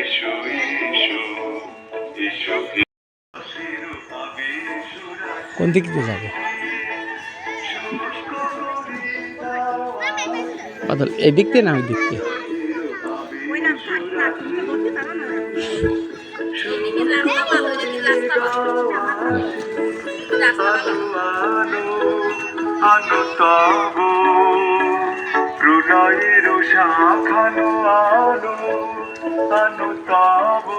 এসো এসো এসো কোন দিক দিয়ে যাবে বাদল এই দিক দিয়ে না ওই দিক দিয়ে তব প্রণয়ের শাখানো আনো আনো প্রণয়ের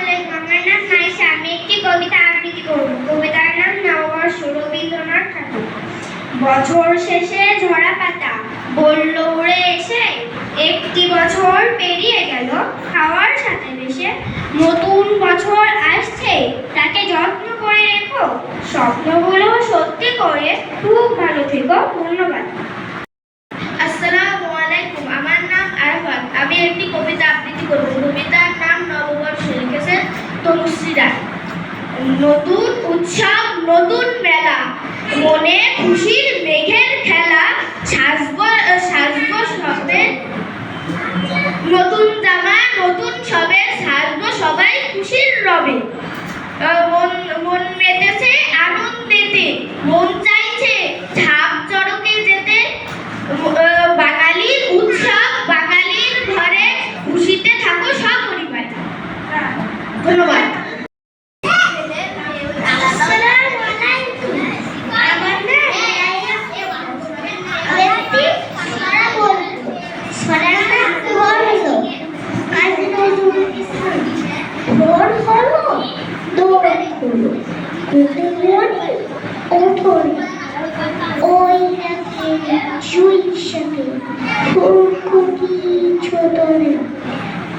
আলাইকুম, আমার নাম আমি একটি কবিতা আবৃত্তি করব। কবিতার নাম নববর্ষ ঠাকুর। বছর শেষে ঝরা পাতা, বলল একটি বছর পেরিয়ে গেল, খাওয়ার সাথে মিশে নতুন বছর আসছে। তাকে যত্ন করে রেখো, স্বপ্নগুলো সত্যি করে খুব ভালো থেকো, ধন্যবাদ। আসসালামু আলাইকুম, আমার নাম আরফাত। আমি একটি কবিতা আবৃত্তি করব। কবিতার নাম নববর্ষ লিখেছেন তনুশ্রী রায় নতুন উৎসব, নতুন মেলা। মনে খুশির মেঘের খেলা সাজব সাজব সবে নতুন জামা নতুন সবে সাজবো, সবাই খুশির রবে। মন মন মেতেছে, আনন্দেতে। মন চাইছে ঝাপ চড়কে যেতে। বাঙালি উৎসব, বাঙালির ঘরে খুশিতে থাকো সপরিবার। ধন্যবাদ।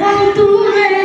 কান তুমে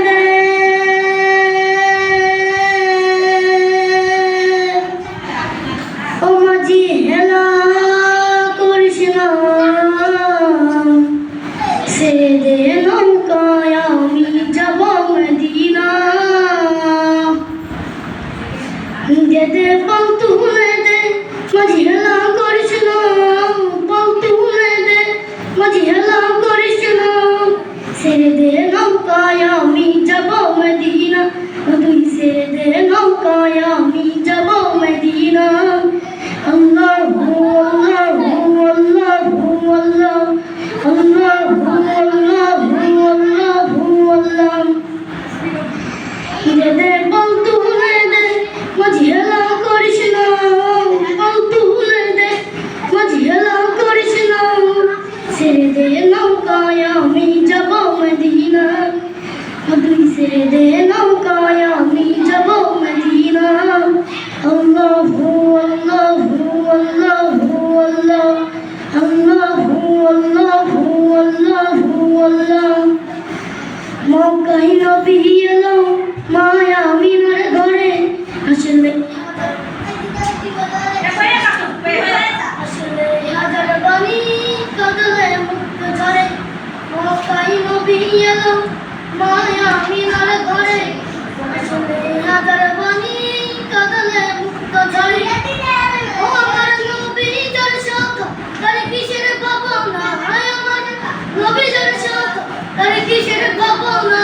তার কিসের ভাবনা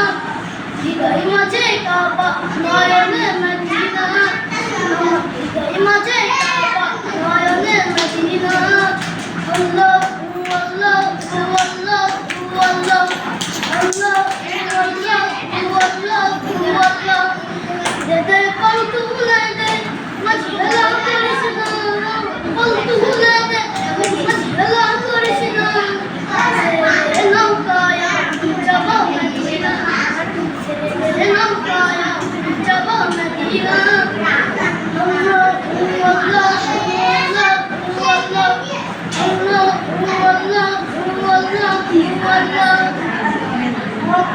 হৃদয় মাঝে কাবা নয়নে মদিনা হৃদয় মাঝে কাবা নয়নে মদিনা আল্লাহ আল্লাহ আল্লাহ আল্লাহ আল্লাহ আল্লাহ আল্লাহ আল্লাহ দে পল তুলে দে মজলা করিস না পল তুলে দে মজলা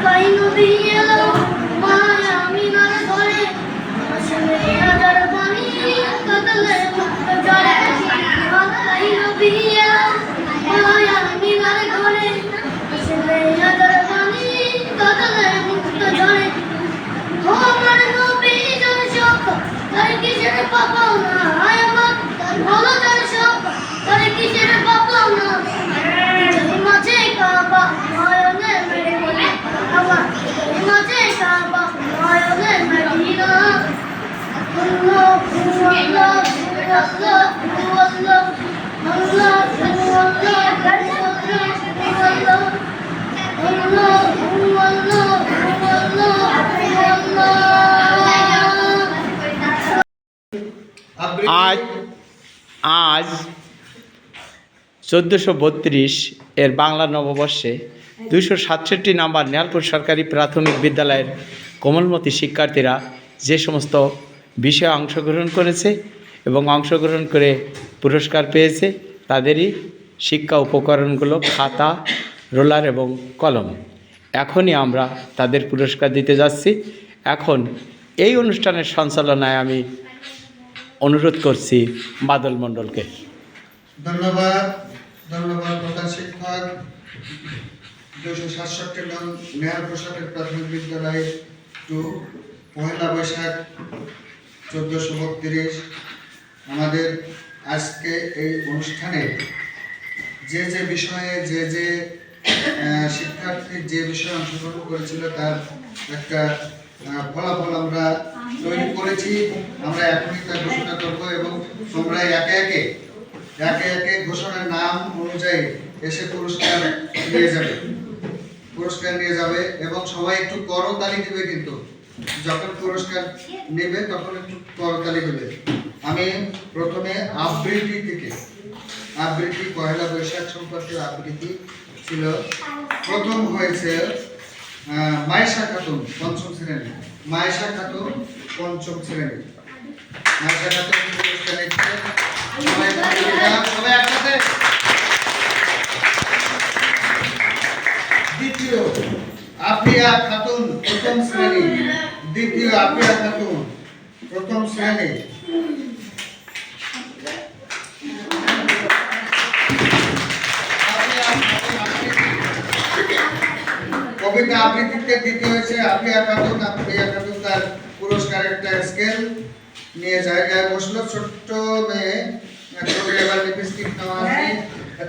পাই নদী এলো মায় আমি না ধরে আমার সামনে হাজার পানি কাতলে জলে। পাই নদী এলো মায় আমি না ধরে আমার সামনে হাজার পানি কাতলে মুক্ত জলে। ও আমার নবী জন শোক তাই কিসের পাপা? আজ আজ চোদ্দোশো বত্রিশ এর বাংলা নববর্ষে দুশো সাতষট্টি নাম্বার নেহালপুর সরকারি প্রাথমিক বিদ্যালয়ের কোমলমতি শিক্ষার্থীরা যে সমস্ত বিষয়ে অংশগ্রহণ করেছে এবং অংশগ্রহণ করে পুরস্কার পেয়েছে তাদেরই শিক্ষা উপকরণগুলো খাতা, রোলার এবং কলম। এখনই আমরা তাদের পুরস্কার দিতে যাচ্ছি। এখন এই অনুষ্ঠানের সঞ্চালনায় আমি অনুরোধ করছি বাদল মণ্ডলকে। ধন্যবাদ ধন্যবাদ প্রধান শিক্ষক। দুশো সাতষট্টি নং নেহার প্রসাদের প্রাথমিক বিদ্যালয় টু পহেলা বৈশাখ। চোদ্দোশো বত্রিশ। আমাদের আজকে এই অনুষ্ঠানে যে যে বিষয়ে, যে যে শিক্ষার্থী যে বিষয়ে অংশগ্রহণ করেছিল, তার একটা ফলাফল আমরা তৈরি করেছি। আমরা এখনই তা ঘোষণা করব এবং তোমরা একে একে একে একে ঘোষণার নাম অনুযায়ী এসে পুরস্কার নিয়ে যাবে। পুরস্কার নিয়ে যাবে এবং সবাই একটু করতালি দিবে কিন্তু। যখন পুরস্কার নেবে তখন একটু করতালি দেবে আমি প্রথমে আবৃত্তি থেকে, আবৃত্তি পয়লা বৈশাখ সম্পর্কে আবৃত্তি ছিল। প্রথম হয়েছে মায়েশা খাতুন, পঞ্চম শ্রেণি। মায়েশা খাতুন, পঞ্চম শ্রেণি। মায়েশা খাতুন পুরস্কার নিচ্ছে দ্বিতীয়, আফিয়া খাতুন প্রথম শ্রেণি, দ্বিতীয় আফিয়া খাতুন প্রথম শ্রেণি। কবিতা আবৃত্তিতে দ্বিতীয় হয়েছে আফিয়া খাতুন আফিয়া খাতুন তার পুরস্কার একটা স্কেল নিয়ে জায়গায় বসল ছোট্ট মেয়ে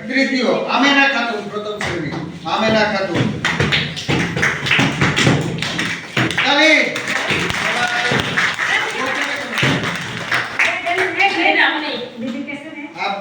তৃতীয়, আমেনা খাতুন, প্রথম শ্রেণি, আমেনা খাতুন।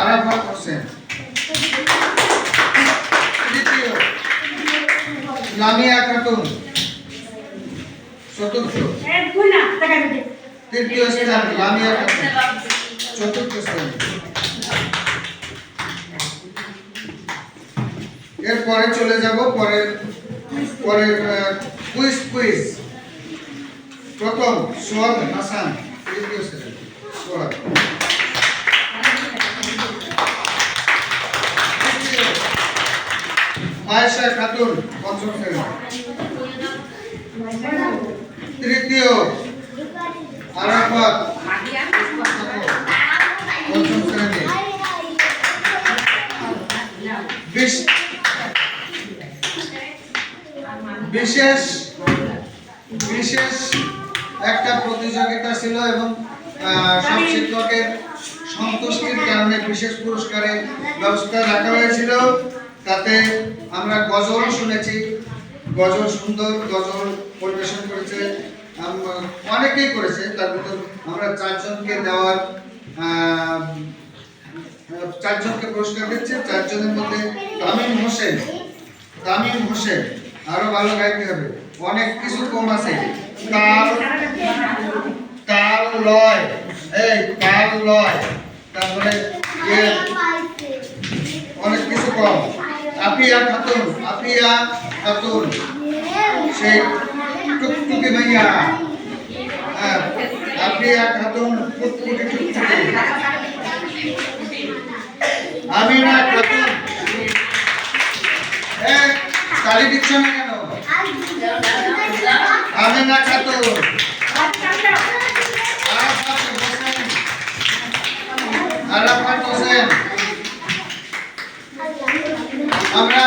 আরাফাত হোসেন তৃতীয় লামিয়া খাতুন, চতুর্থ। তৃতীয় স্থান চতুর্থ স্থান। এরপরে চলে যাব পরের পরের কুইজ কুইজ। প্রথম, সোহাগ হাসান, তৃতীয় সোহাগ। মায়েশা খাতুন, পঞ্চম শ্রেণি। তৃতীয়, আরাফাত। পঞ্চম শ্রেণি। বিশেষ বিশেষ একটা প্রতিযোগিতা ছিল এবং সব শিক্ষকের সন্তুষ্টির কারণে বিশেষ পুরস্কারের ব্যবস্থা রাখা হয়েছিল। তাতে আমরা গজল শুনেছি। গজল সুন্দর, গজল পরিবেশন করেছে। অনেকেই করেছে, তার ভিতর আমরা চারজনকে দেওয়ার চারজনকে পুরস্কার দিচ্ছে। চারজনের মধ্যে তামিম হোসেন তামিম হোসেন, আরও ভালো গাইতে হবে। অনেক কিছু কম আছে। তাল তাল লয়, এই তাল লয়। তারপরে অনেক কিছু কম। আপিয়া খাতুন আপিয়া খাতুন সেই টুকটুকি মাইয়া হ্যাঁ আপিয়া খাতুন টুকটুকি টুকটুকি আমিনা খাতুন এ তালি দিচ্ছ না কেন আমিনা খাতুন আরাফাত হোসেন আরাফাত হোসেন আমরা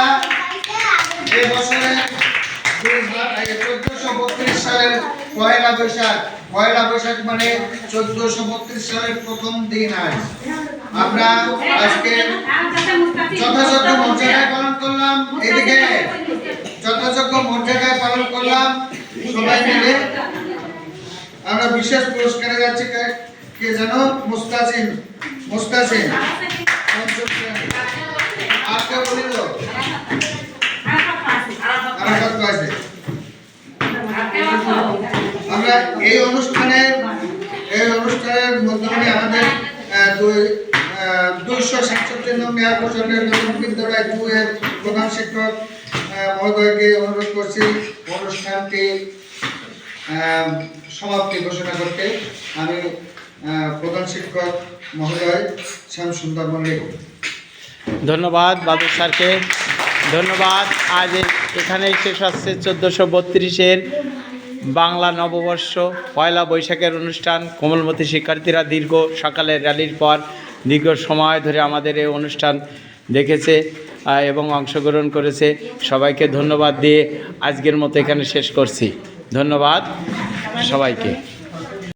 এই বছরে চোদ্দশো বত্রিশ সালের পয়লা বৈশাখ পয়লা বৈশাখ মানে চোদ্দশো বত্রিশ সালের প্রথম দিন আজ। আমরা আজকে যথাযোগ্য মর্যাদায় পালন করলাম। এদিকে যথাযোগ্য মর্যাদায় পালন করলাম সবাই মিলে। আমরা বিশেষ পুরস্কারে যাচ্ছি কে- জানো মুস্তাসিন মুস্তাসিন। আর আমরা এই অনুষ্ঠানে, এই অনুষ্ঠানের মাধ্যমে আমাদের দুই দুইশো সাতষট্টি নং মেয়র নতুন বিদ্যালয় দু এর প্রধান শিক্ষক মহোদয়কে অনুরোধ করছি অনুষ্ঠানটি সমাপ্তি ঘোষণা করতে। আমি প্রধান শিক্ষক মহোদয় শ্যাম সুন্দর মল্লিক। ধন্যবাদ বাদল স্যারকে। ধন্যবাদ। আজ এ- এখানেই শেষ হচ্ছে চোদ্দোশো বত্রিশের বাংলা নববর্ষ। পয়লা বৈশাখের অনুষ্ঠান। কোমলমতি শিক্ষার্থীরা দীর্ঘ সকালের র্যালির পর দীর্ঘ সময় ধরে আমাদের এই অনুষ্ঠান দেখেছে এবং অংশগ্রহণ করেছে। সবাইকে ধন্যবাদ দিয়ে আজকের মতো এখানে শেষ করছি। ধন্যবাদ সবাইকে।